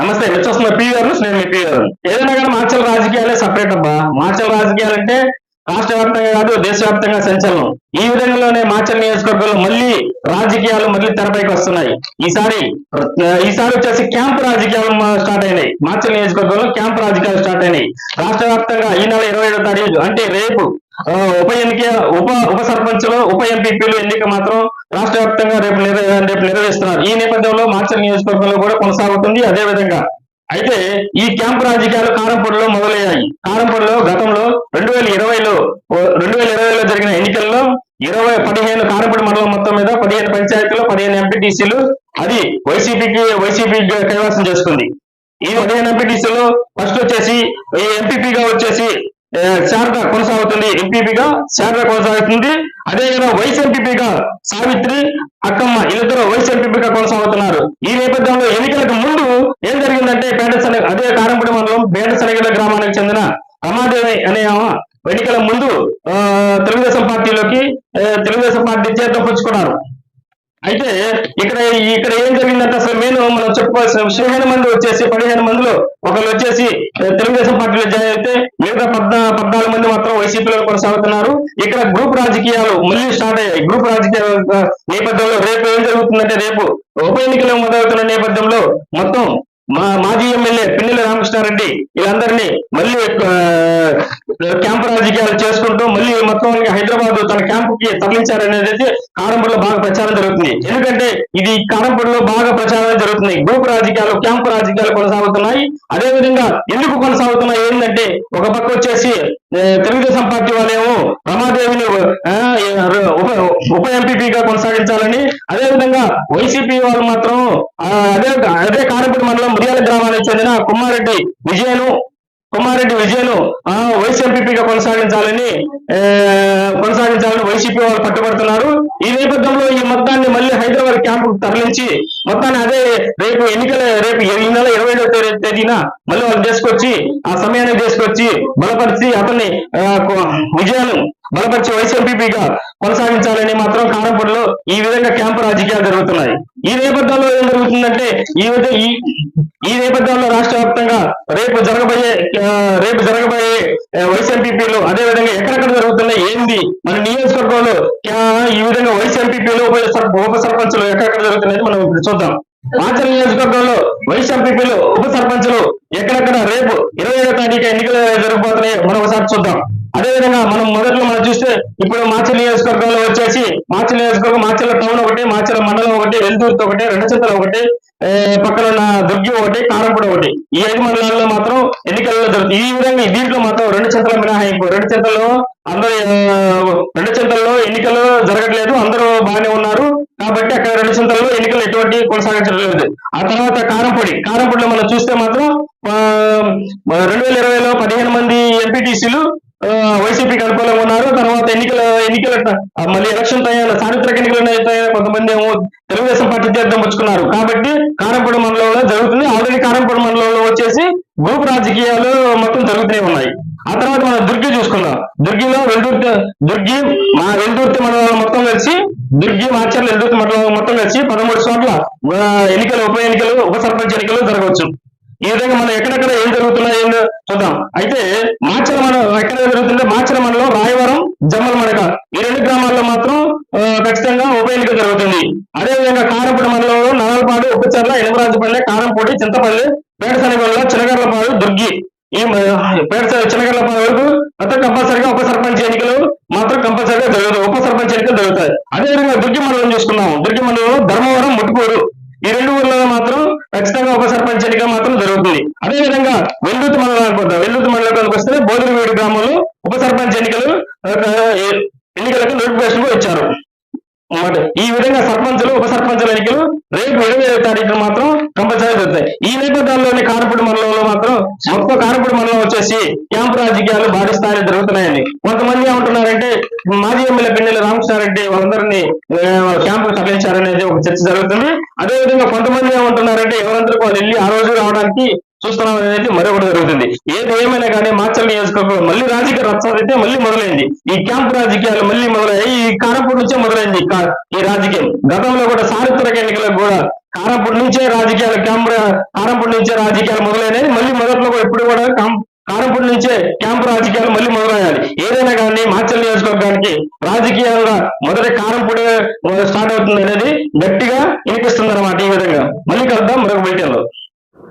నమస్తే వచ్చేస్తున్న పి నేను మీ పి ఏదైనా కానీ మార్చల రాజకీయాలే సపరేట్ అబ్బా. మార్చల రాజకీయాలు అంటే రాష్ట్ర వ్యాప్తంగా కాదు దేశవ్యాప్తంగా సంచలనం. ఈ విధంగానే మార్చల్ నియోజకవర్గంలో మళ్ళీ రాజకీయాలు మళ్ళీ తెరపైకి వస్తున్నాయి. ఈసారి ఈసారి వచ్చేసి క్యాంప్ రాజకీయాలు మా- స్టార్ట్ అయినాయి. మార్చల్ నియోజకవర్గంలో క్యాంప్ రాజకీయాలు స్టార్ట్ అయినాయి. రాష్ట్ర వ్యాప్తంగా ఈ నెల ఇరవై ఏడో తారీఖు అంటే రేపు ఉప ఎన్నిక ఉప ఉప సర్పంచ్లు ఉప ఎంపీపీలు ఎన్నిక మాత్రం రాష్ట్ర వ్యాప్తంగా రేపు రేపు నిర్వహిస్తున్నారు ఈ నేపథ్యంలో మార్చల్ నియోజకవర్గంలో కూడా కొనసాగుతుంది. అదే విధంగా అయితే ఈ క్యాంపు రాజకీయాలు కారంపూడిలో మొదలయ్యాయి. కారంపూడిలో గతంలో రెండు వేల ఇరవైలో రెండు వేల ఇరవైలో జరిగిన ఎన్నికల్లో ఇరవై పదిహేను కారంపూడి మండలం మొత్తం మీద పదిహేను పంచాయతీలు పదిహేను ఎంపీటీసీలు అది వైసీపీకి వైసీపీ కైవసం చేసుకుంది. ఈ పదిహేను ఎంపీటీసీలో ఫస్ట్ వచ్చేసి ఎంపీపీగా వచ్చేసి శారద కొనసాగుతుంది. ఎంపీపీగా శారద కొనసాగుతుంది. అదేవిధంగా వైస్ ఎంపీపీగా సావిత్రి అక్కమ్మ ఇద్దరు వైస్ ఎంపీపీగా కొనసాగుతున్నారు. ఈ నేపథ్యంలో ఎన్నికలకు ముందు ఏం జరిగిందంటే పేటసన అదే కారంపూడి మండలం పేటసనగల గ్రామానికి చెందిన రమాదేవి అనే ఆమె ఎన్నికల ముందు ఆ, తెలుగుదేశం పార్టీలోకి తెలుగుదేశం పార్టీ చేత పుచ్చుకున్నారు. అయితే ఇక్కడ ఇక్కడ ఏం జరిగిందంటే అసలు మెయిన్ మనం చెప్పుకోవాల్సిన పదిహేను మంది వచ్చేసి పదిహేను మందిలో ఒకళ్ళు వచ్చేసి తెలుగుదేశం పార్టీలో జాయిన్ అయితే మిగతా పద్నా పద్నాలుగు మంది మాత్రం వైసీపీలో కొనసాగుతున్నారు. ఇక్కడ గ్రూప్ రాజకీయాలు మళ్ళీ స్టార్ట్ అయ్యాయి. గ్రూప్ రాజకీయాల నేపథ్యంలో రేపు ఏం జరుగుతుందంటే రేపు ఉప ఎన్నికలు మొదలవుతున్న నేపథ్యంలో మొత్తం మా మాజీ ఎమ్మెల్యే పిన్నెల రామకృష్ణారెడ్డి వీళ్ళందరినీ మళ్ళీ క్యాంప్ క్యాంపు రాజకీయాలు చేసుకుంటూ వాళ్ళ క్యాంప్ క్యాంపుకి తరలించారనేది అయితే కారంపూడిలో బాగా ప్రచారం జరుగుతుంది. ఎందుకంటే ఇది కారంపూడిలో బాగా ప్రచారం జరుగుతుంది గ్రూప్ రాజకీయాలు క్యాంపు రాజకీయాలు కొనసాగుతున్నాయి. అదే విధంగా ఎందుకు కొనసాగుతున్నాయి? ఏంటంటే ఒక పక్క వచ్చేసి తెలుగుదేశం పార్టీ వాళ్ళేమో రమాదేవిని ఉప ఉప ఎంపీపీగా కొనసాగించాలని అదే విధంగా వైసీపీ వాళ్ళు మాత్రం అదే అదే కారంపూడి మండలం మురియాల గ్రామానికి చెందిన కుమ్మారెడ్డి విజయను కుమారెడ్డి విజయను ఆ, వైస్ ఎంపీపీగా కొనసాగించాలని ఆ, కొనసాగించాలని వైసీపీ వాళ్ళు పట్టుబడుతున్నారు. ఈ నేపథ్యంలో ఈ మొత్తాన్ని మళ్ళీ హైదరాబాద్ క్యాంపు తరలించి మొత్తాన్ని అదే రేపు ఎన్నికల రేపు ఈ నెల ఇరవై ఏడవ తేదీన మళ్ళీ వాళ్ళు తీసుకొచ్చి ఆ సమయాన్ని తీసుకొచ్చి బలపరిచి అతన్ని ఆ, విజయాన్ని బలపరిచి వైస్ కొనసాగించాలని మాత్రం కారంపూడిలో ఈ విధంగా క్యాంపు రాజకీయాలు జరుగుతున్నాయి. ఈ నేపథ్యంలో ఏం జరుగుతుందంటే ఈ ఈ ఈ నేపథ్యంలో రాష్ట్ర వ్యాప్తంగా రేపు జరగబోయే రేపు జరగబోయే ఆ, అదే విధంగా ఎక్కడెక్కడ జరుగుతున్నాయి ఏంది? మన నియోజకవర్గంలో ఈ విధంగా వైస్ ఉప సర్పంచులు ఎక్కడెక్కడ జరుగుతున్నాయి మనం ఇప్పుడు చూద్దాం. మాచల నియోజకవర్గంలో వైస్ ఉప సర్పంచులు ఎక్కడెక్కడ? రేపు ఇరవై ఏడో తారీఖు ఎన్నికలు జరగబోతున్నాయి మనం ఒకసారి చూద్దాం. అదే విధంగా మనం మొదట్లో మనం చూస్తే ఇప్పుడు మాచల నియోజకవర్గంలో వచ్చేసి మాచల నియోజకవర్గం మాచల టౌన్ ఒకటి మాచల మండలం ఒకటి వెల్దూర్తి ఒకటి రెండు ఒకటి పక్కన ఉన్న దుర్గి ఒకటి కారంపూడి ఒకటి. ఈ ఐదు మండలాల్లో మాత్రం ఎన్నికల్లో జరుగుతుంది ఈ విధంగా ఈ దీంట్లో మాత్రం రెండు చింతల మినహాయింపు. రెండు చింతల్లో అందరూ రెండు చింతల్లో ఎన్నికలు జరగట్లేదు. అందరూ బాగానే ఉన్నారు. కాబట్టి అక్కడ రెండు చింతల్లో ఎన్నికలు ఎటువంటి కొనసాగించడం లేదు ఆ తర్వాత కారంపొడి. కారంపొడిలో మనం చూస్తే మాత్రం రెండు వేల ఇరవైలో పదిహేను మంది ఎంపీటీసీలు వైసీపీకి అనుకూలంగా ఉన్నారు. తర్వాత ఎన్నికల ఎన్నికల మళ్ళీ ఎలక్షన్ తయారు చారిత్రక ఎన్నికలు కొంతమంది ఏమో తెలుగుదేశం పార్టీ తీర్థం పుచ్చుకున్నారు. కాబట్టి కారంపూడి మండలంలో జరుగుతుంది. ఆల్రెడీ కారంపూడి మండలంలో వచ్చేసి గ్రూప్ రాజకీయాలు మొత్తం జరుగుతూనే ఉన్నాయి. ఆ తర్వాత మనం దుర్గి చూసుకుందాం. దుర్గిలో వెల్దుర్తి దుర్గి మా వెల్దుర్తి మండలం మొత్తం కలిసి దుర్గి మార్చర్ల వెల్దుర్తి మండలం మొత్తం కలిసి పదమూడు చోట్ల ఎన్నికలు ఉప ఎన్నికలు ఉప సర్పంచ్ ఎన్నికలు జరగవచ్చు. ఈ విధంగా మనం ఎక్కడెక్కడ ఏం జరుగుతున్నాయి ఏందో చూద్దాం. అయితే మాచల మండలం ఎక్కడ జరుగుతుంటే మాచల మండలం రాయవరం జమ్మల మడక ఈ రెండు గ్రామాల్లో మాత్రం ఆ, ఖచ్చితంగా ఉప ఎన్నిక జరుగుతుంది. అదే విధంగా కారంపూడి మండలంలో నవలపాడు ఉప్పుచర్ల ఎనమరాజపల్లె కారంపూడి చింతపల్లి పేటసనగొల్ల చినగర్లపాడు దుర్గి. ఈ మ- పేట చినగర్లపాడు వరకు మొత్తం కంపల్సరిగా ఉప సర్పంచ్ ఎన్నికలు మాత్రం కంపల్సరిగా జరుగుతాయి. ఉప సర్పంచ్ ఎన్నికలు జరుగుతాయి. అదే విధంగా దుర్గి మండలం చూసుకున్నాం దుర్గి మండలంలో ధర్మవరం ముట్టుకూరు. ఈ రెండు ఊర్లలో మాత్రం ఖచ్చితంగా ఉప సర్పంచ్ ఎన్నిక మాత్రం జరుగుతుంది. అదే విధంగా వెల్లుతి మండలం అనుకుంటాం. వెల్లుతి మండలానికి వస్తే బోధులవీడు గ్రామంలో ఉప సర్పంచ్ ఎన్నికలు ఎన్నికలకు నోటిఫికేషన్ కూడా ఇచ్చారు. అన్నమాట. ఈ విధంగా సర్పంచులు ఉప సర్పంచుల ఎన్నికలు రేపు ఇరవై ఐదు తారీఖున మాత్రం కంపల్సరీ జరుగుతాయి. ఈ నేపథ్యాల్లోని కారపూడి మండలంలో మాత్రం మొత్తం కారపూడి మండలం వచ్చేసి క్యాంపు రాజకీయాలు భారీ స్థాయిలో జరుగుతున్నాయని కొంతమంది ఏమంటున్నారంటే మాజీ ఎమ్మెల్యే పిన్నెల రామకృష్ణారెడ్డి వాళ్ళందరినీ క్యాంపు తరలించారనేది ఒక చర్చ జరుగుతుంది. అదే విధంగా కొంతమంది ఏమంటున్నారంటే ఎవరందరూ వాళ్ళు వెళ్ళి ఆ రోజు రావడానికి చూస్తున్నాం అనేది మరొకటి జరుగుతుంది. ఏది ఏమైనా కానీ మాచల్ నియోజకవర్గంలో మళ్ళీ రాజకీయ రచ్చ అయితే మళ్ళీ మొదలైంది. ఈ క్యాంపు రాజకీయాలు మళ్ళీ మొదలయ్యాయి. ఈ కారపూడి నుంచే మొదలైంది ఈ కా- ఈ రాజకీయం. గతంలో కూడా చారిత్రక ఎన్నికలకు కూడా కారంపూడి నుంచే రాజకీయాలు క్యాంపు కారంపూడి నుంచే రాజకీయాలు మొదలైనవి మళ్ళీ మొదట్లో కూడా ఇప్పుడు కూడా కాం- కారంపూడి నుంచే క్యాంపు రాజకీయాలు మళ్ళీ మొదలయ్యాలి ఏదైనా కానీ మాచల్ నియోజకవర్గానికి రాజకీయంగా మొదటి కారంపూడి స్టార్ట్ అవుతుంది అనేది గట్టిగా వినిపిస్తుంది అనమాట ఈ విధంగా. మళ్ళీ కలుద్దాం మరొక బులెటిన్లో.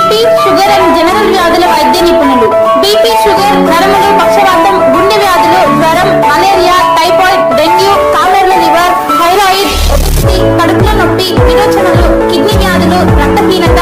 బీపీ షుగర్ అండ్ జనరల్ వ్యాధుల వైద్య నిపుణులు. బీపీ షుగర్ నరములు పక్షవాతం గుండె వ్యాధులు జ్వరం మలేరియా టైఫాయిడ్ డెంగ్యూ కాలర్ల లివర్ థైరాయిడ్ కడుపులో నొప్పి విరోచనలు కిడ్నీ వ్యాధులు రక్తహీనత